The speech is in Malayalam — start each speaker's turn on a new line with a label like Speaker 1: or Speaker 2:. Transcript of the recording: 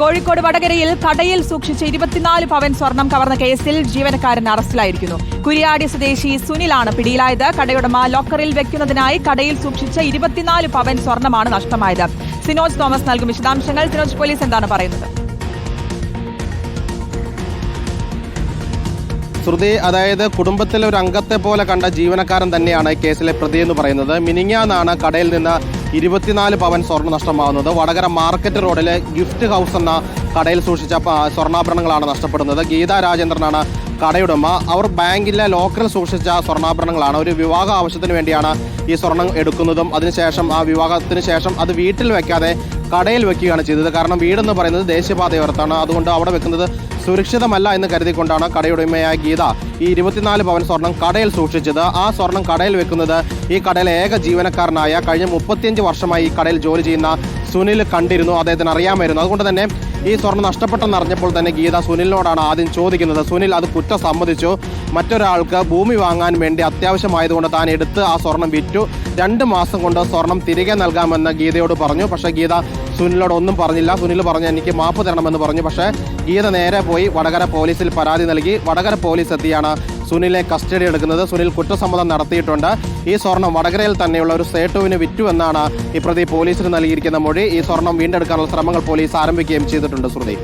Speaker 1: കോഴിക്കോട് വടകരയിൽ കടയിൽ സൂക്ഷിച്ച ഇരുപത്തിനാല് പവൻ സ്വർണം കവർന്ന കേസിൽ ജീവനക്കാരൻ അറസ്റ്റിലായിരിക്കുന്നു. കുരിയാടി സ്വദേശി സുനിലാണ് പിടിയിലായത്. കടയുടമ ലോക്കറിൽ വെക്കുന്നതിനായി കടയിൽ സൂക്ഷിച്ച ഇരുപത്തിനാല് പവൻ സ്വർണമാണ് നഷ്ടമായത്. സിനോജ് തോമസ് നൽകും വിശദാംശങ്ങൾ. സിനോജ് പോലീസ് എന്താണ് പറയുന്നത്?
Speaker 2: ശ്രുതി അതായത് കുടുംബത്തിലെ ഒരു അംഗത്തെ പോലെ കണ്ട ജീവനക്കാരൻ തന്നെയാണ് കേസിലെ പ്രതി എന്ന് പറയുന്നത്. മിനിങ്ങാന്നാണ് കടയിൽ നിന്ന് ഇരുപത്തിനാല് പവൻ സ്വർണ നഷ്ടമാവുന്നത് വടകര മാർക്കറ്റ് റോഡിലെ ഗിഫ്റ്റ് ഹൗസ് എന്ന കടയിൽ സൂക്ഷിച്ച സ്വർണാഭരണങ്ങളാണ് നഷ്ടപ്പെടുന്നത്. ഗീതാ രാജേന്ദ്രനാണ് കടയുടമ. അവർ ബാങ്കിലെ ലോക്കറിൽ സൂക്ഷിച്ച സ്വർണാഭരണങ്ങളാണ്. ഒരു വിവാഹ ആവശ്യത്തിന് വേണ്ടിയാണ് ഈ സ്വർണം എടുക്കുന്നതും. അതിനുശേഷം ആ വിവാഹത്തിന് ശേഷം അത് വീട്ടിൽ വെക്കാതെ കടയിൽ വെക്കുകയാണ് ചെയ്തത്. കാരണം വീടെന്ന് പറയുന്നത് ദേശീയപാതയോരത്താണ്. അതുകൊണ്ട് അവിടെ വെക്കുന്നത് സുരക്ഷിതമല്ല എന്ന് കരുതിക്കൊണ്ടാണ് കടയുടമയായ ഗീത ഈ ഇരുപത്തിനാല് പവൻ സ്വർണം കടയിൽ സൂക്ഷിച്ചത്. ആ സ്വർണം കടയിൽ വെക്കുന്നത് ഈ കടയിലെ ഏക ജീവനക്കാരനായ കഴിഞ്ഞ മുപ്പത്തിയഞ്ച് വർഷമായി ഈ കടയിൽ ജോലി ചെയ്യുന്ന സുനിൽ കണ്ടിരുന്നു അദ്ദേഹത്തിന് അറിയാമായിരുന്നു. അതുകൊണ്ട് തന്നെ ഈ സ്വർണം നഷ്ടപ്പെട്ടെന്ന് അറിഞ്ഞപ്പോൾ തന്നെ ഗീത സുനിലിനോടാണ് ആദ്യം ചോദിക്കുന്നത് സുനിൽ അത് കുറ്റം സമ്മതിച്ചു. മറ്റൊരാൾക്ക് ഭൂമി വാങ്ങാൻ വേണ്ടി അത്യാവശ്യമായതുകൊണ്ട് താൻ എടുത്ത് ആ സ്വർണം വിറ്റു. രണ്ട് മാസം കൊണ്ട് സ്വർണം തിരികെ നൽകാമെന്ന് ഗീതയോട് പറഞ്ഞു. പക്ഷേ ഗീത സുനിലോട് ഒന്നും പറഞ്ഞില്ല. സുനിൽ പറഞ്ഞു എനിക്ക് മാപ്പ് തരണമെന്ന് പറഞ്ഞു. പക്ഷേ ഗീത നേരെ പോയി വടകര പോലീസിൽ പരാതി നൽകി. വടകര പോലീസ് എത്തിയാണ് സുനിലെ കസ്റ്റഡി എടുക്കുന്നത്. സുനിൽ കുറ്റസമ്മതം നടത്തിയിട്ടുണ്ട്. ഈ സ്വർണം വടകരയിൽ തന്നെയുള്ള ഒരു സേട്ടുവിന് വിറ്റു എന്നാണ് ഈ പ്രതി പോലീസിന് നൽകിയിരിക്കുന്ന മൊഴി. ഈ സ്വർണം വീണ്ടെടുക്കാനുള്ള ശ്രമങ്ങൾ പോലീസ് ആരംഭിക്കുകയും ചെയ്തിട്ടുണ്ട് ശ്രുതി.